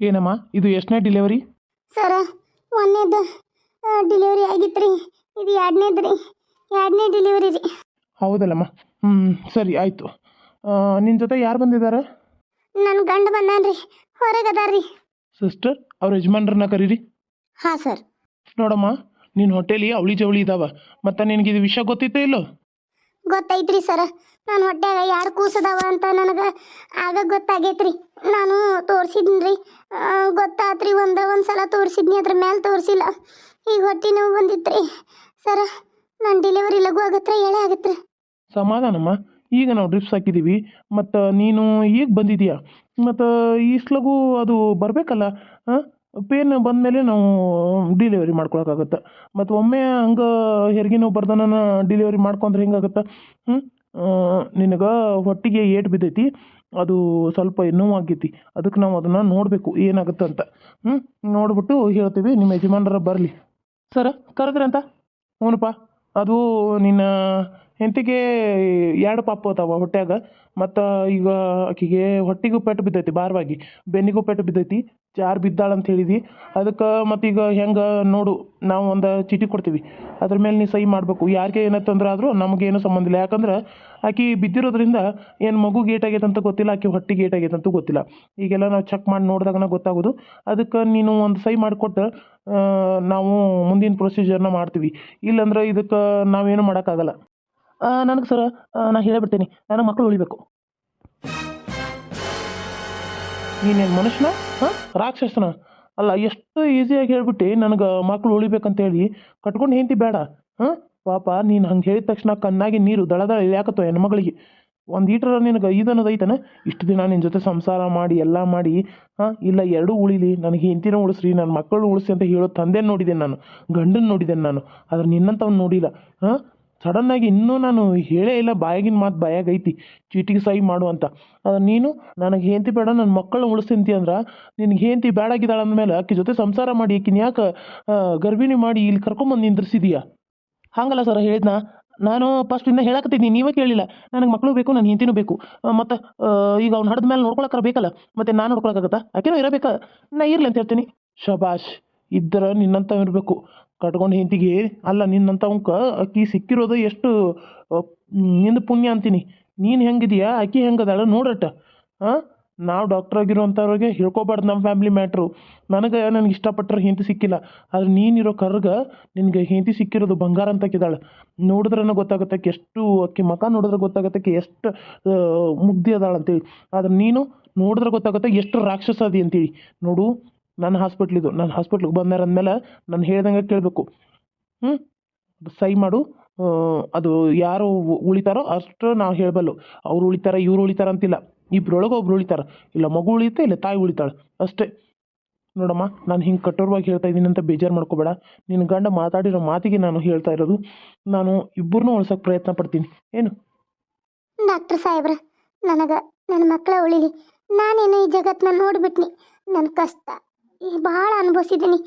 ಏನಮ್ಮ ಇದು ಎಷ್ಟನೇ ಡಿಲಿವರಿ ಸರ್ ಒಂದನೇದು ಡಿಲಿವರಿ ಆಗಿತ್ತು ರೀ ಇದು ಎರಡನೇದು ರೀ. ಎರಡನೇ ಡಿಲಿವರಿ ರೀ. ಹೌದಲ್ಲಮ್ಮ. ಹ್ಞೂ ಸರಿ ಆಯಿತು. ನಿನ್ನ ಜೊತೆ ಯಾರು ಬಂದಿದ್ದಾರೆ ನನ್ನ ಗಂಡ ಬಂದಾನ ರೀ. ಹೊರಗೆ ಅದಾರ ರೀ. ಸಿಸ್ಟರ್ ಅವ್ರ ಯಜಮಾನ್ರನ್ನ ಕರೀರಿ. ಹಾಂ ಸರ್. ನೋಡಮ್ಮ ನಿನ್ನ ಹೋಟೆಲಿ ಅವಳಿ ಜವಳಿ ಇದಾವ. ಮತ್ತು ನಿನಗೆ ಇದು ವಿಷಯ ಗೊತ್ತಿತ್ತೇ ಇಲ್ಲೋ? ಗೊತ್ತೈತ್ರಿ ಸರ. ನಾನು ಹೊಟ್ಯಾಗ ಯಾರು ಕೂಸದವ ಅಂತ ನನಗೆ ಆಗ ಗೊತ್ತಾಗೈತ್ರಿ. ನಾನು ತೋರಿಸಿದ್ನಿ ಗೊತ್ತಾತ್ರಿ ಒಂದು ಒಂದು ಸಲ ತೋರಿಸಿದ್ನಿ, ಅದ್ರ ಮೇಲೆ ತೋರಿಸಿಲ್ಲ. ಈಗ ಹೊಟ್ಟೆ ನೋವು ಬಂದಿತ್ರಿ. ಸರ, ನಾನು ಡೆಲಿವರಿ ಲಘು ಆಗತ್ರ ಎಳೆ ಆಗತ್ರಿ? ಸಮಾಧಾನಮ್ಮ. ಈಗ ನಾವು ಡ್ರಿಪ್ಸ್ ಹಾಕಿದ್ದೀವಿ ಮತ್ತು ನೀನು ಈಗ ಬಂದಿದೀಯಾ? ಮತ್ತು ಈಸ್ಲಗೂ ಅದು ಬರಬೇಕಲ್ಲ ಹಾಂ ಪೇನ್ ಬಂದಮೇಲೆ ನಾವು ಡಿಲಿವರಿ ಮಾಡ್ಕೊಳಕ್ಕಾಗತ್ತೆ. ಮತ್ತು ಒಮ್ಮೆ ಹಂಗೆ ಹೆರಿಗೆ ನೋವು ಬರ್ದನ ಡಿಲಿವರಿ ಮಾಡ್ಕೊಂಡ್ರೆ ಹೆಂಗಾಗತ್ತೆ? ಹ್ಞೂ ನಿನಗೆ ಹೊಟ್ಟಿಗೆ ಏಟ್ ಬಿದ್ದೈತಿ, ಅದು ಸ್ವಲ್ಪ ನೋವಾಗೈತಿ ಅದಕ್ಕೆ ನಾವು ಅದನ್ನು ನೋಡಬೇಕು ಏನಾಗುತ್ತೆ ಅಂತ. ಹ್ಞೂ ನೋಡ್ಬಿಟ್ಟು ಹೇಳ್ತೀವಿ, ನಿಮ್ಮ ಯಜಮಾನರ ಬರಲಿ. ಸರ, ಕರೆದ್ರಂತ? ಹ್ಞೂನಪ್ಪ ಅದು ನಿನ್ನ ಹೆಂಡತಿಗೆ ಎರಡು ಪಾಪು ಅದಾವ ಹೊಟ್ಯಾಗ, ಮತ್ತು ಈಗ ಆಕಿಗೆ ಹೊಟ್ಟೆಗೂ ಪೆಟ್ಟು ಬಿದ್ದೈತಿ, ಭಾರವಾಗಿ. ಬೆನ್ನಿಗೂ ಪೆಟ್ಟು ಬಿದ್ದೈತಿ, ಜಾರು ಬಿದ್ದಾಳ ಅಂತ ಹೇಳಿದಿ. ಅದಕ್ಕೆ ಮತ್ತೀಗ ಹೆಂಗೆ ನೋಡು, ನಾವು ಒಂದು ಚೀಟಿ ಕೊಡ್ತೀವಿ. ಅದ್ರ ಮೇಲೆ ನೀ ಸಹಿ ಮಾಡಬೇಕು. ಯಾರಿಗೆ ಏನೋ ತೊಂದರೆ ಆದರೂ ನಮಗೇನು ಸಂಬಂಧ ಇಲ್ಲ. ಯಾಕಂದ್ರೆ ಆಕಿ ಬಿದ್ದಿರೋದ್ರಿಂದ ಏನು ಗೇಟ್ ಆಗೈತೆ ಅಂತ ಗೊತ್ತಿಲ್ಲ, ಆಕೆ ಗೇಟ್ ಆಗೈತೆ ಅಂತ ಗೊತ್ತಿಲ್ಲ. ಈಗೆಲ್ಲ ನಾವು ಚೆಕ್ ಮಾಡಿ ನೋಡಿದಾಗನ ಗೊತ್ತಾಗೋದು. ಅದಕ್ಕೆ ನೀನು ಒಂದು ಸಹಿ ಮಾಡಿಕೊಟ್ಟು ನಾವು ಮುಂದಿನ ಪ್ರೊಸೀಜರ್ನ ಮಾಡ್ತೀವಿ. ಇಲ್ಲಂದ್ರೆ ಇದಕ್ಕೆ ನಾವೇನು ಮಾಡೋಕ್ಕಾಗಲ್ಲ. ನನಗೆ ಸರ ನಾನು ಹೇಳಿಬಿಡ್ತೀನಿ. ನನಗೆ ಮಕ್ಕಳು ಉಳಿಬೇಕು. ನೀನೇನು ಮನುಷ್ಯನ? ಹಾಂ? ರಾಕ್ಷಸನ? ಅಲ್ಲ, ಎಷ್ಟು ಈಸಿಯಾಗಿ ಹೇಳ್ಬಿಟ್ಟು ನನಗೆ ಮಕ್ಕಳು ಉಳಿಬೇಕಂತೇಳಿ. ಕಟ್ಕೊಂಡು ಹೆಂಡತಿ ಬೇಡ. ಹಾಂ? ಪಾಪ, ನೀನು ಹಂಗೆ ಹೇಳಿದ ತಕ್ಷಣ ಕಣ್ಣಾಗಿ ನೀರು ದಳದಳ ದಳ ಇಳಿಯಾಕತ್ತೋ ಹೆಣ್ಮಗಳಿಗೆ ಒಂದು ಈಟರ ನಿನಗೆ ಇದನ್ನೋದು ಐತನ? ಇಷ್ಟು ದಿನ ನಿನ್ನ ಜೊತೆ ಸಂಸಾರ ಮಾಡಿ, ಎಲ್ಲ ಮಾಡಿ, ಹಾಂ? ಇಲ್ಲ, ಎರಡೂ ಉಳಿಲಿ. ನನಗೆ ಹೆಂಡತಿನ ಉಳಿಸ್ರಿ ನನ್ನ ಮಕ್ಕಳು ಉಳಿಸಿ ಅಂತ ಹೇಳೋ ತಂದೆ ನೋಡಿದ್ದೇನೆ ನಾನು. ಗಂಡನ ನೋಡಿದ್ದೇನೆ ನಾನು. ಆದ್ರೆ ನಿನ್ನಂಥವ್ನು ನೋಡಿಲ್ಲ. ಹಾಂ? ಸಡನ್ನಾಗಿ ಇನ್ನೂ ನಾನು ಹೇಳೇ ಇಲ್ಲ, ಬಾಯಾಗಿನ ಮಾತು ಬಾಯಾಗೈತಿ, ಚೀಟಿಗೆ ಸಹಿ ಮಾಡು ಅಂತ. ನೀನು, ನನಗೆ ಹೆಂಡತಿ ಬೇಡ ನನ್ನ ಮಕ್ಕಳನ್ನ ಉಳಿಸ್ತೀನಿ ಅಂದ್ರೆ, ನಿನಗೆ ಹೆಂಡತಿ ಬೇಡಾಗಿದ್ದಾಳೆ ಅಂದಮೇಲೆ ಆಕೆ ಜೊತೆ ಸಂಸಾರ ಮಾಡಿ ಆಕಿನ ಯಾಕೆ ಗರ್ಭಿಣಿ ಮಾಡಿ ಇಲ್ಲಿ ಕರ್ಕೊಂಬಂದು ನಿಂದ್ರಿಸಿದೀಯಾ? ಹಾಗಲ್ಲ ಸರ್ ಹೇಳಿದ್ನ ನಾನು ಫಸ್ಟ್ ಇನ್ನ ಹೇಳಕತ್ತಿದ್ದೀನಿ ನೀವೇ ಕೇಳಿಲ್ಲ. ನನಗೆ ಮಕ್ಕಳು ಬೇಕು ನನ್ನ ಹೆಂಡತಿನೂ ಬೇಕು. ಮತ್ತು ಈಗ ಅವ್ನು ಹಡ್ದ ಮೇಲೆ ನೋಡ್ಕೊಳಕ್ಕಾರ ಬೇಕಲ್ಲ, ಮತ್ತೆ ನಾನು ನೋಡ್ಕೊಳಕ್ಕಾಗತ್ತಾ? ಆಕೆನೂ ಇರಬೇಕಾ? ನಾ ಇರ್ಲಿ ಅಂತ ಹೇಳ್ತೀನಿ. ಶಬಾಷ್, ಇದ್ರ ನಿನ್ನಂತ ಇರಬೇಕು. ಕಟ್ಕೊಂಡು ಹಿಂತಿಗೆ ಅಲ್ಲ ನಿನ್ನಂಥವಂಕ ಆಕಿ ಸಿಕ್ಕಿರೋದು ಎಷ್ಟು ನಿಂದ ಪುಣ್ಯ ಅಂತೀನಿ. ನೀನು ಹೆಂಗಿದೀಯಾ? ಆಕಿ ಹೆಂಗದಾಳ? ನೋಡಟ ಹಾಂ ನಾವು ಡಾಕ್ಟರ್ ಆಗಿರೋಂಥವ್ರಿಗೆ ಹೇಳ್ಕೊಬಾರ್ದು ನಮ್ಮ ಫ್ಯಾಮ್ಲಿ ಮ್ಯಾಟ್ರು ನನಗೆ ನನಗೆ ಇಷ್ಟಪಟ್ಟರೆ ಹಿಂತಿ ಸಿಕ್ಕಿಲ್ಲ. ಆದ್ರೆ ನೀನಿರೋ ಕರ್ಗ ನಿನಗೆ ಹೆಂಡತಿ ಸಿಕ್ಕಿರೋದು ಬಂಗಾರ ಅಂತಕ್ಕಿದಾಳೆ ನೋಡಿದ್ರನ ಗೊತ್ತಾಗುತ್ತೆ ಆಕೆ ಎಷ್ಟು ಅಕ್ಕಿ ಮಕ ನೋಡಿದ್ರೆ ಗೊತ್ತಾಗತ್ತಕ್ಕೆ ಎಷ್ಟು ಮುಗ್ಧಿ ಅದಾಳಂತೇಳಿ ಆದ್ರೆ ನೀನು ನೋಡಿದ್ರೆ ಗೊತ್ತಾಗುತ್ತೆ ಎಷ್ಟು ರಾಕ್ಷಸ ಅದಿ ಅಂತೇಳಿ. ನೋಡು ನನ್ನ ಹಾಸ್ಪಿಟ್ಲಿದು ನನ್ನ ಹಾಸ್ಪಿಟ್ಲಿಗೆ ಬಂದಾರ ಅಂದಮೇಲೆ ನಾನು ಹೇಳ್ದಂಗೆ ಕೇಳಬೇಕು. ಹ್ಞೂ ಸೈ ಮಾಡು. ಅದು ಯಾರು ಉಳಿತಾರೋ ಅಷ್ಟು ನಾವು ಹೇಳಬಲ್ಲು. ಅವ್ರು ಉಳಿತಾರ, ಇವ್ರು ಉಳಿತಾರ ಅಂತಿಲ್ಲ. ಇಬ್ಬರೊಳಗೆ ಒಬ್ರು ಉಳಿತಾರ. ಇಲ್ಲ ಮಗು ಉಳಿಯುತ್ತೆ, ಇಲ್ಲ ತಾಯಿ ಉಳಿತಾಳೆ. ಅಷ್ಟೇ. ನೋಡಮ್ಮ, ನಾನು ಹಿಂಗೆ ಕಠೋರವಾಗಿ ಹೇಳ್ತಾ ಇದ್ದೀನಿ ಅಂತ ಬೇಜಾರು ಮಾಡ್ಕೋಬೇಡ. ನಿನ್ನ ಗಂಡ ಮಾತಾಡಿರೋ ಮಾತಿಗೆ ನಾನು ಹೇಳ್ತಾ ಇರೋದು. ನಾನು ಇಬ್ಬರನ್ನೂ ಉಳ್ಸೋಕೆ ಪ್ರಯತ್ನ ಪಡ್ತೀನಿ. ಏನು? ಡಾಕ್ಟರ್ ಸಾಹೇಬ್ರ, ನನಗೆ, ನನ್ನ ಮಕ್ಕಳ ಉಳಿಲಿ. ನಾನೇನು ಈ ಜಗತ್ತನ್ನ ನೋಡ್ಬಿಟ್ನಿ. ನನ್ನ ಕಷ್ಟ. ಭಾಳ ಅನುಭವಿಸಿದ್ದೀನಿ.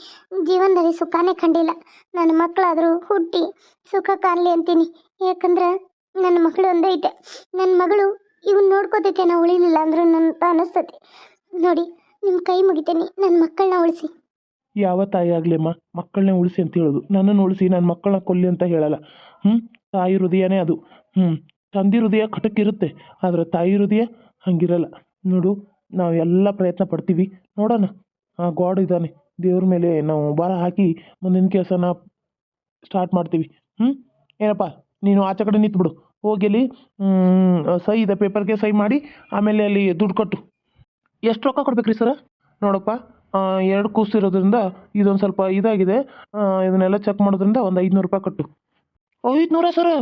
ಜೀವನದಲ್ಲಿ ಸುಖನೇ ಕಂಡಿಲ್ಲ. ನನ್ನ ಮಕ್ಕಳಾದರೂ ಹುಟ್ಟಿ ಸುಖ ಕಾಣಲಿ ಅಂತೀನಿ. ಯಾಕಂದ್ರೆ ನನ್ನ ಮಗಳು ಒಂದೈತೆ ನನ್ನ ಮಗಳು ಇವನ್ ನೋಡ್ಕೋತೈತೆ ನಾವು ಉಳಿಲಿಲ್ಲ ಅಂದ್ರೆ ನನ್ನ ಅನಿಸ್ತೈತಿ. ನೋಡಿ ನಿಮ್ಮ ಕೈ ಮುಗಿತೀನಿ. ನನ್ನ ಮಕ್ಕಳನ್ನ ಉಳಿಸಿ. ಯಾವ ತಾಯಿ ಆಗಲಿ ಅಮ್ಮ ಮಕ್ಕಳನ್ನೇ ಉಳಿಸಿ ಅಂತ ಹೇಳೋದು. ನನ್ನನ್ನು ಉಳಿಸಿ ನನ್ನ ಮಕ್ಕಳನ್ನ ಕೊಲ್ಲಿ ಅಂತ ಹೇಳಲ್ಲ. ಹ್ಞೂ ತಾಯಿ ಹೃದಯನೇ ಅದು. ಹ್ಞೂ ತಂದಿ ಹೃದಯ ಖಟಕ್ಕಿರುತ್ತೆ ಆದರೆ ತಾಯಿ ಹೃದಯ ಹಂಗಿರಲ್ಲ. ನೋಡು ನಾವು ಎಲ್ಲ ಪ್ರಯತ್ನ ಪಡ್ತೀವಿ. ನೋಡೋಣ. ಆ ಗಾಡ್ ಇದ್ದಾನೆ. ದೇವ್ರ ಮೇಲೆ ನಾವು ಭಾರ ಹಾಕಿ ಮುಂದಿನ ಕೆಲಸನ ಸ್ಟಾರ್ಟ್ ಮಾಡ್ತೀವಿ. ಹ್ಞೂ ಏನಪ್ಪ, ನೀನು ಆಚೆ ಕಡೆ ನಿಂತ್ಬಿಡು. ಹೋಗಿ ಅಲ್ಲಿ ಸೈ ಇದೆ ಪೇಪರ್ಗೆ ಸೈ ಮಾಡಿ, ಆಮೇಲೆ ಅಲ್ಲಿ ದುಡ್ಡು ಕೊಟ್ಟು. ಎಷ್ಟು ರೊಕ್ಕ ಕೊಡ್ಬೇಕ್ರಿ ಸರ? ನೋಡಪ್ಪ ಎರಡು ಕೂಸು ಇರೋದ್ರಿಂದ ಇದೊಂದು ಸ್ವಲ್ಪ ಇದಾಗಿದೆ. ಇದನ್ನೆಲ್ಲ ಚೆಕ್ ಮಾಡೋದ್ರಿಂದ ಒಂದು ಐದುನೂರು ರೂಪಾಯಿ ಕಟ್ಟು. ಐದುನೂರ ಸರ್?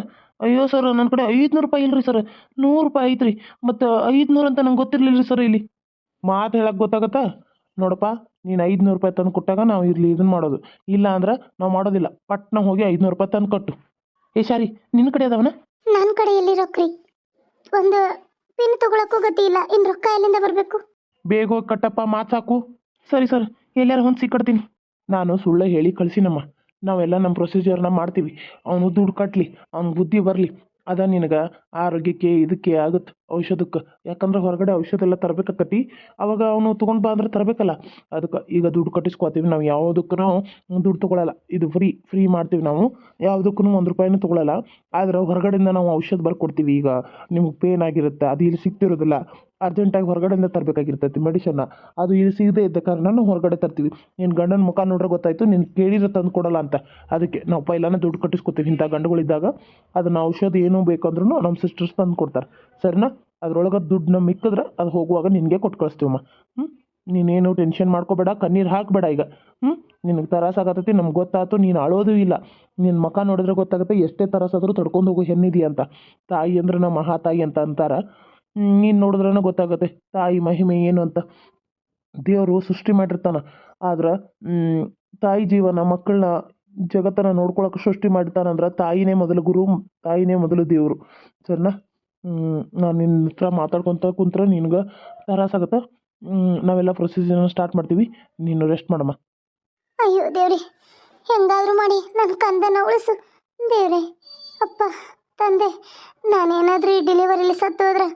ಅಯ್ಯೋ ಸರ್ ನನ್ನ ಕಡೆ ಐದುನೂರು ರೂಪಾಯಿ ಇಲ್ರಿ ಸರ್. ನೂರು ರೂಪಾಯಿ ಐತ್ರಿ. ಮತ್ತು ಐದುನೂರು ಅಂತ ನಂಗೆ ಗೊತ್ತಿರಲಿಲ್ಲ ರೀ ಸರ್ ಇಲ್ಲಿ. ಮಾತು ಹೇಳಕ್ಕೆ ಗೊತ್ತಾಗತ್ತಾ? ನೋಡಪ್ಪ ನೀನು ಐದುನೂರು ರೂಪಾಯಿ ತಂದು ಕೊಟ್ಟಾಗ ನಾವು ಇರಲಿ ಇದನ್ನ ಮಾಡೋದು. ಇಲ್ಲ ಅಂದ್ರೆ ನಾವು ಮಾಡೋದಿಲ್ಲ. ಪಟ್ನ ಹೋಗಿ ಐದುನೂರು ರೂಪಾಯಿ ತಂದು ಕೊಟ್ಟು. ಏ ಶಾರಿ ನಿನ್ನ ಕಡೆ ಅದಾವನ? ನನ್ನ ಕಡೆ ಎಲ್ಲಿ ರೊಕ್ಕ್ರಿ ಒಂದು ಪಿನ್ ತಗೊಳಕ್ಕೂ ಗತಿ ಇಲ್ಲ. ಇನ್ನು ರೊಕ್ಕ ಎಲ್ಲಿಂದ ಬರಬೇಕು? ಬೇಗ ಹೋಗಿ ಕಟ್ಟಪ್ಪ ಮಾತು ಸಾಕು. ಸರಿ ಸರ್ ಎಲ್ಲಾರು ಹೊಂದು ಸಿಕ್ಕಡ್ತೀನಿ ನಾನು ಸುಳ್ಳು ಹೇಳಿ ಕಳಿಸಿನಮ್ಮ. ನಾವೆಲ್ಲ ನಮ್ಮ ಪ್ರೊಸೀಜರ್ನ ಮಾಡ್ತೀವಿ. ಅವನು ದುಡ್ಡು ಕಟ್ಟಲಿ ಅವ್ನ ಬುದ್ಧಿ ಬರಲಿ. ಅದ ನಿನಗೆ ಆರೋಗ್ಯಕ್ಕೆ ಇದಕ್ಕೆ ಆಗುತ್ತೆ ಔಷಧಕ್ಕೆ. ಯಾಕಂದ್ರೆ ಹೊರಗಡೆ ಔಷಧ ಎಲ್ಲ ತರಬೇಕಾಕತಿ. ಅವಾಗ ಅವನು ತೊಗೊಂಡು ಬಾ ಅಂದ್ರೆ ತರಬೇಕಲ್ಲ. ಅದಕ್ಕೆ ಈಗ ದುಡ್ಡು ಕಟ್ಟಿಸ್ಕೊತೀವಿ. ನಾವು ಯಾವುದಕ್ಕೂ ದುಡ್ಡು ತೊಗೊಳಲ್ಲ. ಇದು ಫ್ರೀ ಫ್ರೀ ಮಾಡ್ತೀವಿ ನಾವು. ಯಾವುದಕ್ಕೂ ಒಂದು ರೂಪಾಯಿನೂ ತೊಗೊಳಲ್ಲ. ಆದರೆ ಹೊರಗಡೆಯಿಂದ ನಾವು ಔಷಧ ಬರ್ಕೊಡ್ತೀವಿ. ಈಗ ನಿಮಗೆ ಪೇನ್ ಆಗಿರುತ್ತೆ, ಅದು ಇಲ್ಲಿ ಸಿಗ್ತಿರೋದಿಲ್ಲ. ಅರ್ಜೆಂಟಾಗಿ ಹೊರಗಡೆಯಿಂದ ತರಬೇಕಾಗಿರ್ತೈತಿ ಮೆಡಿಷನ್ನ ಅದು ಇಲ್ಲಿ ಸಿಗದೇ ಇದ್ದ ಕಾರಣ ನಾವು ಹೊರಗಡೆ ತರ್ತೀವಿ. ನಿನ್ನ ಗಂಡನ ಮುಖ ನೋಡ್ರೆ ಗೊತ್ತಾಯ್ತು, ನೀನು ಕೇಳಿದ್ರೆ ತಂದು ಕೊಡಲ್ಲ ಅಂತ. ಅದಕ್ಕೆ ನಾವು ಪೈಲಾನ ದುಡ್ಡು ಕಟ್ಟಿಸ್ಕೊತೀವಿ. ಇಂಥ ಗಂಡುಗಳಿದ್ದಾಗ, ಅದನ್ನು ಔಷಧ ಏನೂ ಬೇಕಂದ್ರೂ ನಮ್ಮ ಸಿಸ್ಟರ್ಸ್ ತಂದು ಕೊಡ್ತಾರೆ. ಸರಿನಾ, ಅದ್ರೊಳಗೆ ದುಡ್ಡನ್ನ ಮಿಕ್ಕಿದ್ರೆ ಅದು ಹೋಗುವಾಗ ನಿನಗೆ ಕೊಟ್ಟು ಕಳಿಸ್ತೀವಮ್ಮ. ಹ್ಞೂ ನೀನೇನು ಟೆನ್ಷನ್ ಮಾಡ್ಕೋಬೇಡ, ಕಣ್ಣೀರು ಹಾಕಬೇಡ ಈಗ. ಹ್ಞೂ ನಿನಗೆ ತರಾಸಾಗತ್ತೈತಿ ನಮ್ಗೆ ಗೊತ್ತಾಯ್ತು ನೀನು ಅಳೋದು ಇಲ್ಲ. ನಿನ್ನ ಮಖ ನೋಡಿದ್ರೆ ಗೊತ್ತಾಗುತ್ತೆ, ಎಷ್ಟೇ ತರಾಸಾದರೂ ತಡ್ಕೊಂಡು ಹೋಗೋ ಹೆಣ್ಣಿದಿ ಅಂತ. ತಾಯಿ ಅಂದ್ರೆ ನಮ್ಮ ಮಹಾ ತಾಯಿ ಅಂತ ಅಂತಾರೆ. ನೀನು ನೋಡಿದ್ರೇ ಗೊತ್ತಾಗುತ್ತೆ, ತಾಯಿ ಮಹಿಮೆ ಏನು ಅಂತ. ದೇವರು ಸೃಷ್ಟಿ ಮಾಡಿರ್ತಾನೆ, ಆದ್ರೆ ತಾಯಿ ಜೀವನ ಮಕ್ಕಳನ್ನ ಜಗತ್ತನ್ನು ನೋಡ್ಕೊಳಕ್ಕೆ ಸೃಷ್ಟಿ ಮಾಡಿರ್ತಾನಂದ್ರೆ ತಾಯಿನೇ ಮೊದಲು ಗುರು, ತಾಯಿನೇ ಮೊದಲು ದೇವರು. ಸರಿನಾ ನಾನು ನಿನ್ನ ಹತ್ರ ಮಾತಾಡ್ಕೊತ ಕುಂತ್ರೆ ನಿನ್ಗೆ ತ್ರಾಸಾಗತ್ತೆ ನಾವೆಲ್ಲ ಪ್ರೊಸೀಜರ್ನ ಸ್ಟಾರ್ಟ್ ಮಾಡ್ತೀವಿ. ನೀನು ರೆಸ್ಟ್ ಮಾಡಮ್ಮ. ಅಯ್ಯೋ, ದೇವ್ರಿ, ಹೆಂಗಾದ್ರೂ ಮಾಡಿ ನನ್ನ ಕಂದನ ಉಳಿಸು. ದೇವ್ರಿ, ಅಪ್ಪ, ತಂದೆ, ನಾನೇನಾದ್ರೂ ಈ ಡೆಲಿವರಿಲಿ ಸತ್ತು ಹೋದ್ರೆ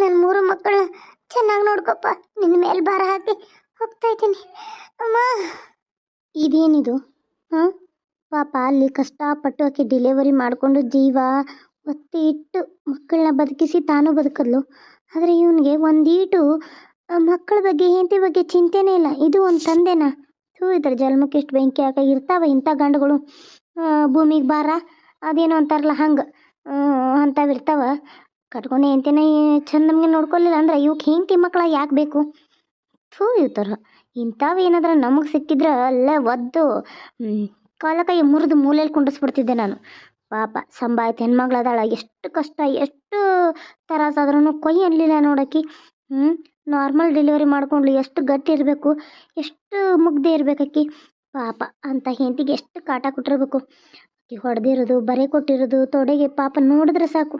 ನನ್ನ ಮೂರು ಮಕ್ಕಳನ್ನ ಚೆನ್ನಾಗಿ ನೋಡ್ಕೊಪ್ಪ. ನಿನ್ನ ಮೇಲೆ ಭಾರ ಹಾಕಿ ಹೋಗ್ತಾ ಇದ್ದೀನಿ. ಅಮ್ಮ. ಇದೇನಿದು? ಹಾಂ ಪಾಪ ಅಲ್ಲಿ ಕಷ್ಟಪಟ್ಟು ಆಕೆ ಡೆಲಿವರಿ ಮಾಡಿಕೊಂಡು ಜೀವ ಒತ್ತಿ ಇಟ್ಟು ಮಕ್ಕಳನ್ನ ಬದುಕಿಸಿ ತಾನು ಬದುಕದ್ಲು. ಆದರೆ ಇವನಿಗೆ ಒಂದೀಟು ಮಕ್ಕಳ ಬಗ್ಗೆ, ಹೆಂಡತಿ ಬಗ್ಗೆ ಚಿಂತೆನೇ ಇಲ್ಲ. ಇದು ಒಂದು ತಂದೆನ. ಥೂ, ಇದ್ರ ಜನ್ಮಕ್ಕೆ ಎಷ್ಟು ಬೆಂಕಿ ಹಾಕ, ಇರ್ತಾವೆ ಇಂಥ ಗಂಡುಗಳು. ಭೂಮಿಗೆ ಬಾರ, ಅದೇನೋ ಅಂತಾರಲ್ಲ, ಹಂಗೆ ಅಂಥವು ಇರ್ತಾವೆ. ಕಟ್ಕೊಂಡು ಹೆಂಡ್ತಿನ ಚಂದ ನಮಗೆ ನೋಡ್ಕೊಲಿಲ್ಲ. ಅಂದ್ರೆ ಇವಕ್ಕೆ ಹೆಂಡತಿ ಮಕ್ಕಳ ಯಾಕೆ ಬೇಕು? ಥೂ ಇರ್ತಾರ ಇಂಥವು ಏನಾದ್ರೆ ನಮಗೆ ಸಿಕ್ಕಿದ್ರೆ ಅಲ್ಲೇ ಒದ್ದು ಕಾಲಕ್ಕೆ ಮುರಿದು ಮೂಲೆಯಲ್ಲಿ ಕುಂಡಿಸ್ಬಿಡ್ತಿದ್ದೆ ನಾನು. ಪಾಪ ಸಂಭಾಯ್ತು ಹೆಣ್ಮಗ್ಳು ಅದಾಳ, ಎಷ್ಟು ಕಷ್ಟ, ಎಷ್ಟು ತರಾಸಾದ್ರೂ ಕೊಯ್ ಅನ್ಲಿಲ್ಲ ಆಕಿ ಹ್ಞೂ ನಾರ್ಮಲ್ ಡೆಲಿವರಿ ಮಾಡ್ಕೊಂಡ್ಲು ಎಷ್ಟು ಗಟ್ಟಿ ಇರಬೇಕು, ಎಷ್ಟು ಮುಗ್ದೆ ಇರಬೇಕಕ್ಕಿ. ಪಾಪ ಅಂತ ಹೆಂಡತಿಗೆ ಎಷ್ಟು ಕಾಟ ಕೊಟ್ಟಿರ್ಬೇಕು. ಆಕಿ ಹೊಡೆದಿರೋದು, ಬರೆ ಕೊಟ್ಟಿರೋದು, ತೊಡೆಗೆ ಪಾಪ ನೋಡಿದ್ರೆ ಸಾಕು.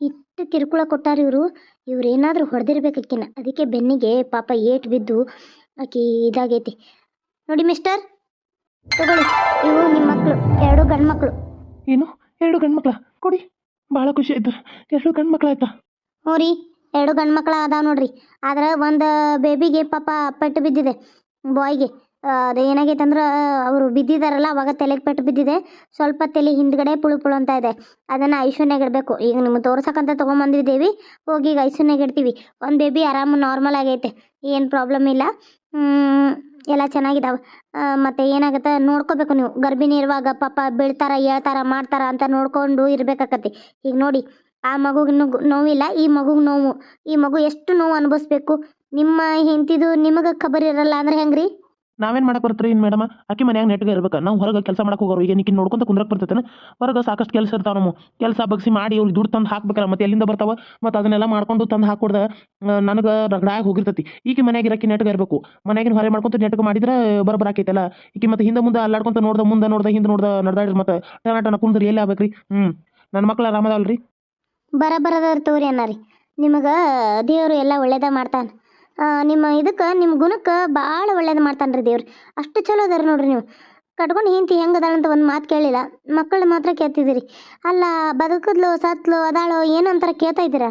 ಇಷ್ಟು ಕಿರುಕುಳ ಕೊಟ್ಟಾರ ಇವರು, ಇವ್ರು ಏನಾದರೂ ಹೊಡೆದಿರ್ಬೇಕಕ್ಕಿನ ಅದಕ್ಕೆ ಬೆನ್ನಿಗೆ ಪಾಪ ಏಟು ಬಿದ್ದು ಆಕಿ ಇದಾಗೈತಿ. ನೋಡಿ ಮಿಸ್ಟರ್ ತಗೊಳ್ಳಿ. ಇವು ನಿಮ್ಮ ಮಕ್ಕಳು ಎರಡು ಗಂಡು ಮಕ್ಕಳು ಏನು? ಎರಡು ಗಂಡ್ಮಕ್ಳ. ಕೊಡಿ. ಭಾಳ ಖುಷಿ ಆಯ್ತು. ಎರಡು ಗಂಡ್ಮಕ್ಳು ಆಯ್ತಾ ಹ್ಞೂ ರೀ. ಎರಡು ಗಂಡು ಮಕ್ಳು ಅದಾವ ನೋಡ್ರಿ. ಆದ್ರೆ ಒಂದು ಬೇಬಿಗೆ ಪಾಪ ಪೆಟ್ಟು ಬಿದ್ದಿದೆ. ಬಾಯ್ಗೆ ಅದು ಏನಾಗೈತೆ ಅಂದ್ರೆ ಅವರು ಬಿದ್ದಿದಾರಲ್ಲ, ಅವಾಗ ತಲೆಗೆ ಪೆಟ್ಟು ಬಿದ್ದಿದೆ. ಸ್ವಲ್ಪ ತಲೆ ಹಿಂದ್ಗಡೆ ಪುಳು ಪುಳು ಅಂತ ಇದೆ. ಅದನ್ನು ಐಶ್ವರ್ಯಾಗ ಇಡಬೇಕು. ಈಗ ನಿಮ್ಗೆ ತೋರ್ಸಕ್ಕಂತ ದೇವಿ ಹೋಗಿ ಈಗ ಐಶ್ವರ್ಯಾಗ ಇಡ್ತೀವಿ. ಒಂದು ಬೇಬಿ ಆರಾಮ ನಾರ್ಮಲ್ ಆಗೈತೆ. ಏನು ಪ್ರಾಬ್ಲಮ್ ಇಲ್ಲ. ಎಲ್ಲ ಚೆನ್ನಾಗಿದಾವೆ. ಮತ್ತು ಏನಾಗುತ್ತೆ, ನೋಡ್ಕೋಬೇಕು ನೀವು. ಗರ್ಭಿಣಿ ಇರುವಾಗ ಪಾಪ ಬೀಳ್ತಾರ, ಹೇಳ್ತಾರ, ಮಾಡ್ತಾರ ಅಂತ ನೋಡ್ಕೊಂಡು ಇರ್ಬೇಕಾಕತಿ ಈಗ ನೋಡಿ, ಆ ಮಗುಗೆ ನೋವಿಲ್ಲ, ಈ ಮಗುಗೆ ನೋವು. ಈ ಮಗು ಎಷ್ಟು ನೋವು ಅನುಭವಿಸ್ಬೇಕು? ನಿಮ್ಮ ಹೆಂಡ್ತಿದು ನಿಮಗೆ ಖಬರ್ ಇರಲ್ಲ ಅಂದ್ರೆ ಹೆಂಗ್ರಿ? ನಾವೇನು ಮಾಡಕ್ಕೆ ಬರ್ತೀರಿ ಮೇಡಮ್ ಆಕಿ ಮನ್ಯಾಗ ನೆಟ್ಗೆ ಇರ್ಬೇಕು. ನಾವು ಹೊರಗೆ ಕೆಲಸ ಮಾಡಕ್ಕೆ ಹೋಗೋರು ಈಗ ನಿಕ್ಕಿನ ನೋಡ್ಕೊಂತ ಕುಂದ್ರಕ್ಕೆ ಬರ್ತೈತೆ ಹೊರಗೆ ಸಾಕಷ್ಟು ಕೆಲಸ ಇರ್ತಾವ ನಮ್ಮ. ಕೆಲಸ ಬಗ್ಸಿ ಮಾಡಿ ಅವ್ರಿಗೆ ದುಡ್ಡು ತಂದು ಹಾಕ್ಬೇಕಲ್ಲ, ಮತ್ತೆ ಎಲ್ಲಿಂದ ಬರ್ತಾವ? ಮತ್ತು ಅದನ್ನೆಲ್ಲ ಮಾಡ್ಕೊಂಡು ತಂದು ಹಾಕೊಡ್ದ ನನಗೆ ರಗಡಾಗಿ ಹೋಗಿರ್ತೈತಿ. ಈಕಿ ಮನ್ಯಾಗ ಇರಕ್ಕೆ ನೆಟ್ಗೆ ಇರಬೇಕು. ಮನ್ಯಾಗಿನ ಹೊರೆ ಮಾಡ್ಕೊಂತ ನೆಟ್ಗೆ ಮಾಡಿದ್ರೆ ಬರಬರ ಆಕೈತಲ್ಲ. ಈಕಿ ಮತ್ತೆ ಹಿಂದೆ ಮುಂದೆ ಅಲ್ಲಾಡ್ಕೊಂತ ನೋಡ್ದ, ಮುಂದೆ ನೋಡ್ದ, ಹಿಂದೆ ನೋಡ್ದ, ನಡ್ದಾಡ್ರಿ ಮತ್ತೆ ಟನಾಟನ ಕುಂದ್ರಿ, ಎಲ್ಲಿ ಆಗ್ಬೇಕ್ರಿ? ಹ್ಞೂ ನನ್ನ ಮಕ್ಳು ಆರಾಮದಲ್ರಿ ಬರ ಬರದವ್ರ ತೋರಿ ಅನ್ನರಿ. ನಿಮಗೆ ದೇವರು ಎಲ್ಲ ಒಳ್ಳೇದ ಮಾಡ್ತಾನೆ. ನಿಮ್ಮ ಇದಕ್ಕೆ ನಿಮ್ಮ ಗುಣಕ್ಕೆ ಭಾಳ ಒಳ್ಳೇದು ಮಾಡ್ತಾನೆ ರೀ ದೇವ್ರು. ಅಷ್ಟು ಚಲೋ ಅದಾರ ನೋಡ್ರಿ ನೀವು. ಕಟ್ಕೊಂಡು ಹೆಂಡತಿ ಹೆಂಗೆ ಅದಾಳಂತ ಒಂದು ಮಾತು ಕೇಳಿಲ್ಲ. ಮಕ್ಕಳು ಮಾತ್ರ ಕೇಳ್ತಿದ್ದೀರಿ. ಅಲ್ಲ ಬದುಕದ್ಲು ಸತ್ಲು ಅದಾಳೋ ಏನಂತಾರ ಕೇಳ್ತಾ ಇದ್ದೀರಾ?